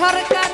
সরকার